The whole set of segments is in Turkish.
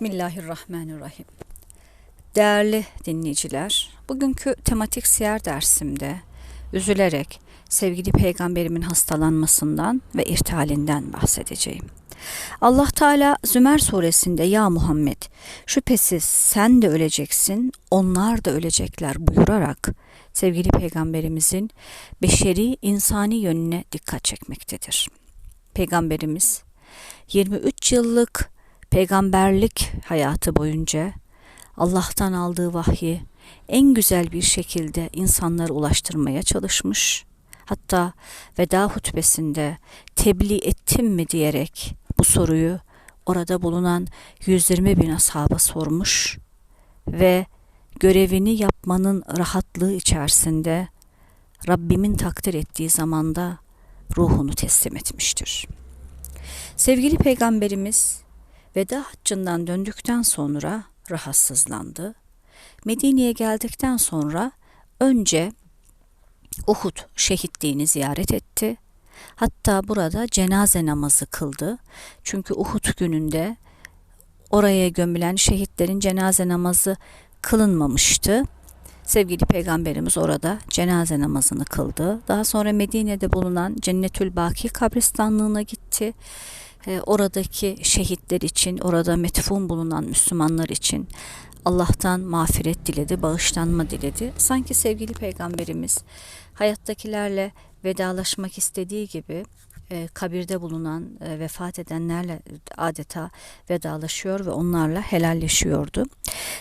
Bismillahirrahmanirrahim. Değerli dinleyiciler, bugünkü tematik siyer dersimde üzülerek sevgili peygamberimin hastalanmasından ve irtihalinden bahsedeceğim. Allah Teala Zümer suresinde ya Muhammed şüphesiz sen de öleceksin onlar da ölecekler buyurarak sevgili peygamberimizin beşeri insani yönüne dikkat çekmektedir. Peygamberimiz 23 yıllık peygamberlik hayatı boyunca Allah'tan aldığı vahyi en güzel bir şekilde insanlara ulaştırmaya çalışmış. Hatta veda hutbesinde tebliğ ettim mi diyerek bu soruyu orada bulunan 120 bin ashaba sormuş ve görevini yapmanın rahatlığı içerisinde Rabbimin takdir ettiği zamanda ruhunu teslim etmiştir. Sevgili peygamberimiz veda haccından döndükten sonra rahatsızlandı. Medine'ye geldikten sonra önce Uhud şehitliğini ziyaret etti. Hatta burada cenaze namazı kıldı. Çünkü Uhud gününde oraya gömülen şehitlerin cenaze namazı kılınmamıştı. Sevgili peygamberimiz orada cenaze namazını kıldı. Daha sonra Medine'de bulunan Cennetül Baki kabristanlığına gitti. E, oradaki şehitler için, orada metfun bulunan Müslümanlar için Allah'tan mağfiret diledi, bağışlanma diledi. Sanki sevgili peygamberimiz hayattakilerle vedalaşmak istediği gibi e, kabirde bulunan e, vefat edenlerle adeta vedalaşıyor ve onlarla helalleşiyordu.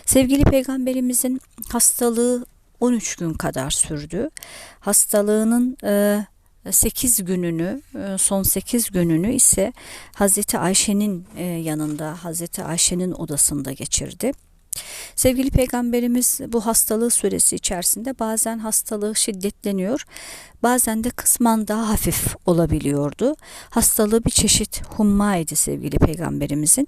Sevgili peygamberimizin hastalığı 13 gün kadar sürdü. Hastalığının e, 8 gününü e, son 8 gününü ise Hazreti Ayşe'nin e, yanında Hazreti Ayşe'nin odasında geçirdi. Sevgili peygamberimiz bu hastalığı süresi içerisinde bazen hastalığı şiddetleniyor, bazen de kısmen daha hafif olabiliyordu. Hastalığı bir çeşit humma idi sevgili peygamberimizin.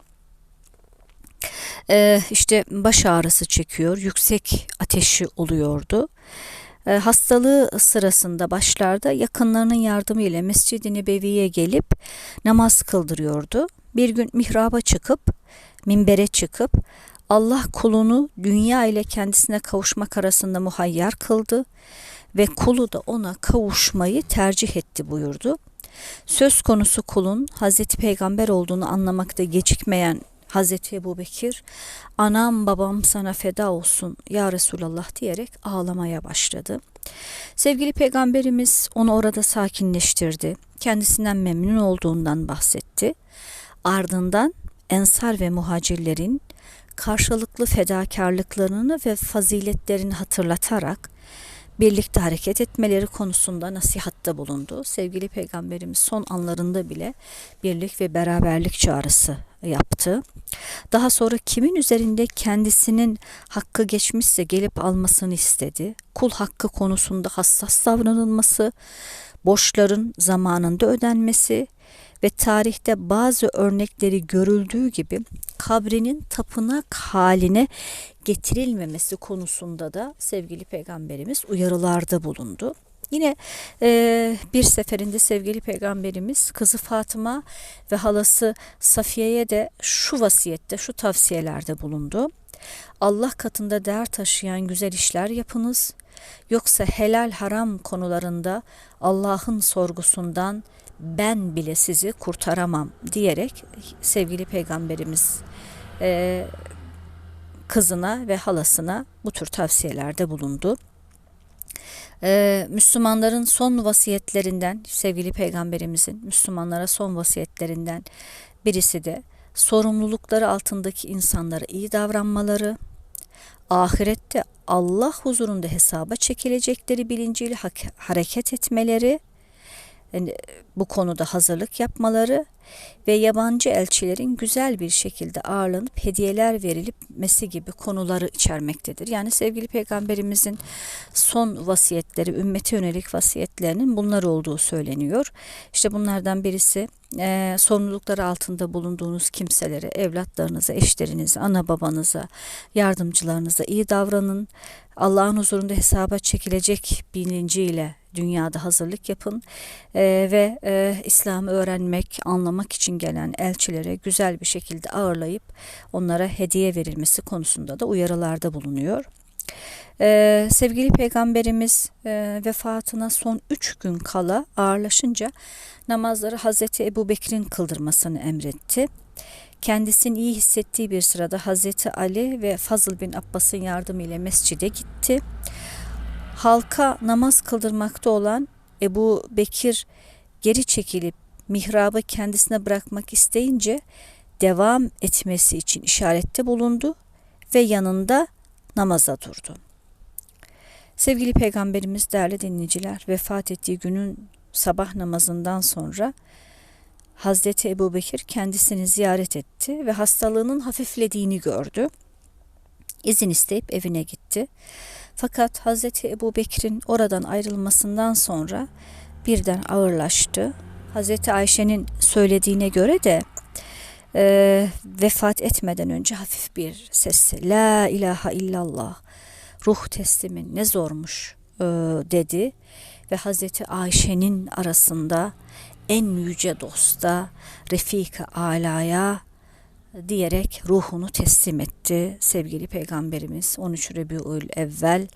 Ee, işte baş ağrısı çekiyor, yüksek ateşi oluyordu. Ee, hastalığı sırasında başlarda yakınlarının yardımıyla Mescid-i Nebevi'ye gelip namaz kıldırıyordu. Bir gün mihraba çıkıp, minbere çıkıp Allah kulunu dünya ile kendisine kavuşmak arasında muhayyer kıldı ve kulu da ona kavuşmayı tercih etti buyurdu. Söz konusu kulun Hazreti Peygamber olduğunu anlamakta gecikmeyen Hazreti Ebu Bekir anam babam sana feda olsun ya Resulallah diyerek ağlamaya başladı. Sevgili peygamberimiz onu orada sakinleştirdi. Kendisinden memnun olduğundan bahsetti. Ardından ensar ve muhacirlerin karşılıklı fedakarlıklarını ve faziletlerini hatırlatarak birlikte hareket etmeleri konusunda nasihatta bulundu. Sevgili Peygamberimiz son anlarında bile birlik ve beraberlik çağrısı yaptı. Daha sonra kimin üzerinde kendisinin hakkı geçmişse gelip almasını istedi. Kul hakkı konusunda hassas davranılması, borçların zamanında ödenmesi ve tarihte bazı örnekleri görüldüğü gibi kabrinin tapınak haline getirilmemesi konusunda da sevgili peygamberimiz uyarılarda bulundu. Yine e, bir seferinde sevgili peygamberimiz kızı Fatıma ve halası Safiye'ye de şu vasiyette, şu tavsiyelerde bulundu. Allah katında değer taşıyan güzel işler yapınız. Yoksa helal haram konularında Allah'ın sorgusundan ben bile sizi kurtaramam diyerek sevgili peygamberimiz e, kızına ve halasına bu tür tavsiyelerde bulundu. Ee, Müslümanların son vasiyetlerinden sevgili peygamberimizin Müslümanlara son vasiyetlerinden birisi de sorumlulukları altındaki insanlara iyi davranmaları, ahirette Allah huzurunda hesaba çekilecekleri bilinciyle hareket etmeleri yani bu konuda hazırlık yapmaları ve yabancı elçilerin güzel bir şekilde ağırlanıp hediyeler verilmesi gibi konuları içermektedir. Yani sevgili peygamberimizin son vasiyetleri, ümmete yönelik vasiyetlerinin bunlar olduğu söyleniyor. İşte bunlardan birisi e, sorumlulukları altında bulunduğunuz kimselere, evlatlarınıza, eşlerinize, ana babanıza, yardımcılarınıza iyi davranın. Allah'ın huzurunda hesaba çekilecek bilinciyle dünyada hazırlık yapın e, ve e, İslam'ı öğrenmek, anlamak almak için gelen elçilere güzel bir şekilde ağırlayıp onlara hediye verilmesi konusunda da uyarılarda bulunuyor. Ee, sevgili peygamberimiz e, vefatına son üç gün kala ağırlaşınca namazları Hazreti Ebu Bekir'in kıldırmasını emretti. Kendisini iyi hissettiği bir sırada Hazreti Ali ve Fazıl bin Abbas'ın yardımıyla mescide gitti. Halka namaz kıldırmakta olan Ebu Bekir geri çekilip mihrabı kendisine bırakmak isteyince devam etmesi için işarette bulundu ve yanında namaza durdu. Sevgili Peygamberimiz değerli dinleyiciler vefat ettiği günün sabah namazından sonra Hazreti Ebu Bekir kendisini ziyaret etti ve hastalığının hafiflediğini gördü. İzin isteyip evine gitti. Fakat Hazreti Ebu Bekir'in oradan ayrılmasından sonra birden ağırlaştı. Hazreti Ayşe'nin söylediğine göre de e, vefat etmeden önce hafif bir sesle La ilahe illallah ruh teslimin ne zormuş e, dedi. Ve Hazreti Ayşe'nin arasında en yüce dosta Refika Ala'ya diyerek ruhunu teslim etti sevgili peygamberimiz. 13 Rebiül evvel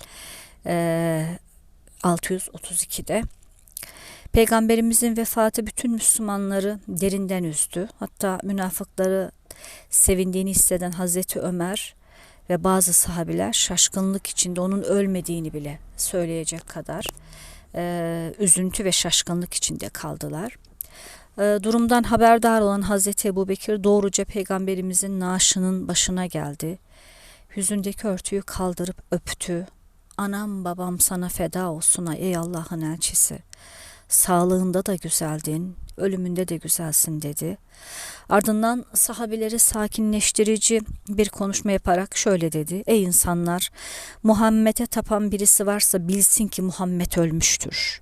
e, 632'de Peygamberimizin vefatı bütün Müslümanları derinden üzdü. Hatta münafıkları sevindiğini hisseden Hazreti Ömer ve bazı sahabiler şaşkınlık içinde onun ölmediğini bile söyleyecek kadar e, üzüntü ve şaşkınlık içinde kaldılar. E, durumdan haberdar olan Hazreti Ebu Bekir doğruca peygamberimizin naaşının başına geldi. Yüzündeki örtüyü kaldırıp öptü. Anam babam sana feda olsun ey Allah'ın elçisi. Sağlığında da güzeldin, ölümünde de güzelsin dedi. Ardından sahabileri sakinleştirici bir konuşma yaparak şöyle dedi. Ey insanlar Muhammed'e tapan birisi varsa bilsin ki Muhammed ölmüştür.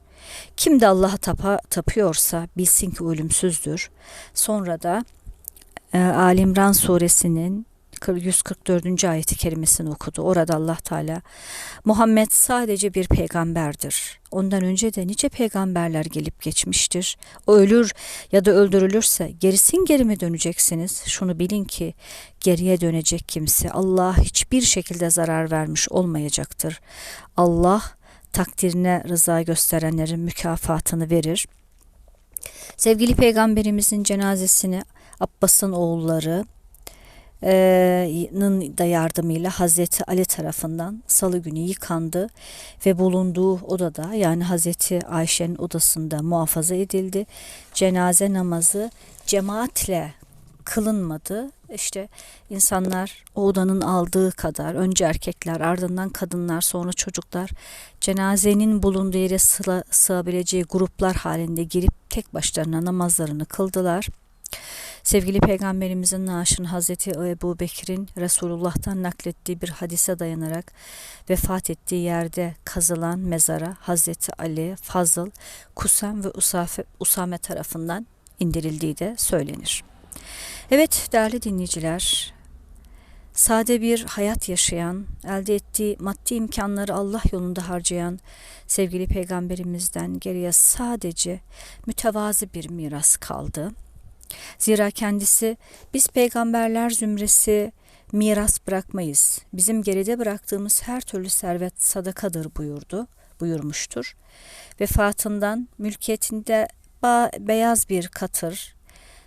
Kim de Allah'a tapa, tapıyorsa bilsin ki ölümsüzdür. Sonra da e, Ali suresinin 144. ayeti kerimesini okudu. Orada Allah Teala Muhammed sadece bir peygamberdir. Ondan önce de nice peygamberler gelip geçmiştir. O ölür ya da öldürülürse gerisin geri mi döneceksiniz? Şunu bilin ki geriye dönecek kimse Allah hiçbir şekilde zarar vermiş olmayacaktır. Allah takdirine rıza gösterenlerin mükafatını verir. Sevgili peygamberimizin cenazesini Abbas'ın oğulları da yardımıyla Hazreti Ali tarafından salı günü yıkandı ve bulunduğu odada yani Hazreti Ayşe'nin odasında muhafaza edildi. Cenaze namazı cemaatle kılınmadı. İşte insanlar o odanın aldığı kadar önce erkekler ardından kadınlar sonra çocuklar cenazenin bulunduğu yere sığabileceği gruplar halinde girip tek başlarına namazlarını kıldılar. Sevgili Peygamberimizin naaşını Hazreti Ebu Bekir'in Resulullah'tan naklettiği bir hadise dayanarak vefat ettiği yerde kazılan mezara Hazreti Ali, Fazıl, Kusam ve Usafe, Usame tarafından indirildiği de söylenir. Evet değerli dinleyiciler, sade bir hayat yaşayan, elde ettiği maddi imkanları Allah yolunda harcayan sevgili peygamberimizden geriye sadece mütevazi bir miras kaldı. Zira kendisi biz peygamberler zümresi miras bırakmayız. Bizim geride bıraktığımız her türlü servet sadakadır buyurdu, buyurmuştur. Vefatından mülkiyetinde beyaz bir katır,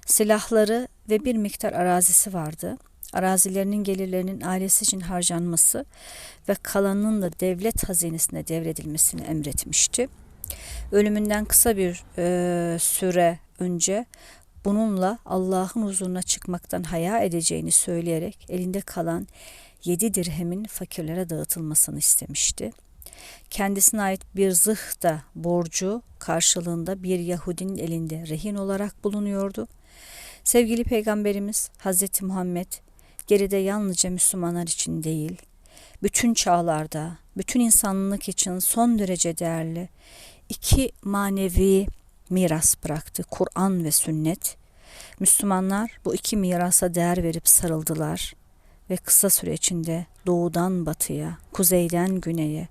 silahları ve bir miktar arazisi vardı. Arazilerinin gelirlerinin ailesi için harcanması ve kalanının da devlet hazinesine devredilmesini emretmişti. Ölümünden kısa bir e, süre önce Bununla Allah'ın huzuruna çıkmaktan haya edeceğini söyleyerek elinde kalan yedi dirhemin fakirlere dağıtılmasını istemişti. Kendisine ait bir zırh da borcu karşılığında bir Yahudinin elinde rehin olarak bulunuyordu. Sevgili Peygamberimiz Hazreti Muhammed geride yalnızca Müslümanlar için değil, bütün çağlarda, bütün insanlık için son derece değerli iki manevi miras bıraktı. Kur'an ve sünnet. Müslümanlar bu iki mirasa değer verip sarıldılar ve kısa süre içinde doğudan batıya, kuzeyden güneye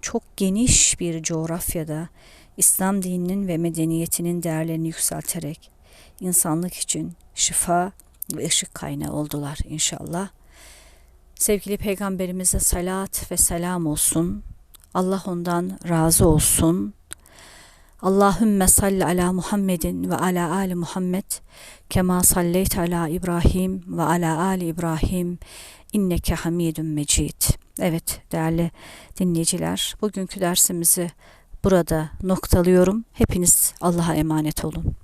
çok geniş bir coğrafyada İslam dininin ve medeniyetinin değerlerini yükselterek insanlık için şifa ve ışık kaynağı oldular inşallah. Sevgili peygamberimize salat ve selam olsun. Allah ondan razı olsun. Allahümme salli ala Muhammedin ve ala ali Muhammed kema salleyt ala İbrahim ve ala ali İbrahim inneke hamidun mecid. Evet değerli dinleyiciler bugünkü dersimizi burada noktalıyorum. Hepiniz Allah'a emanet olun.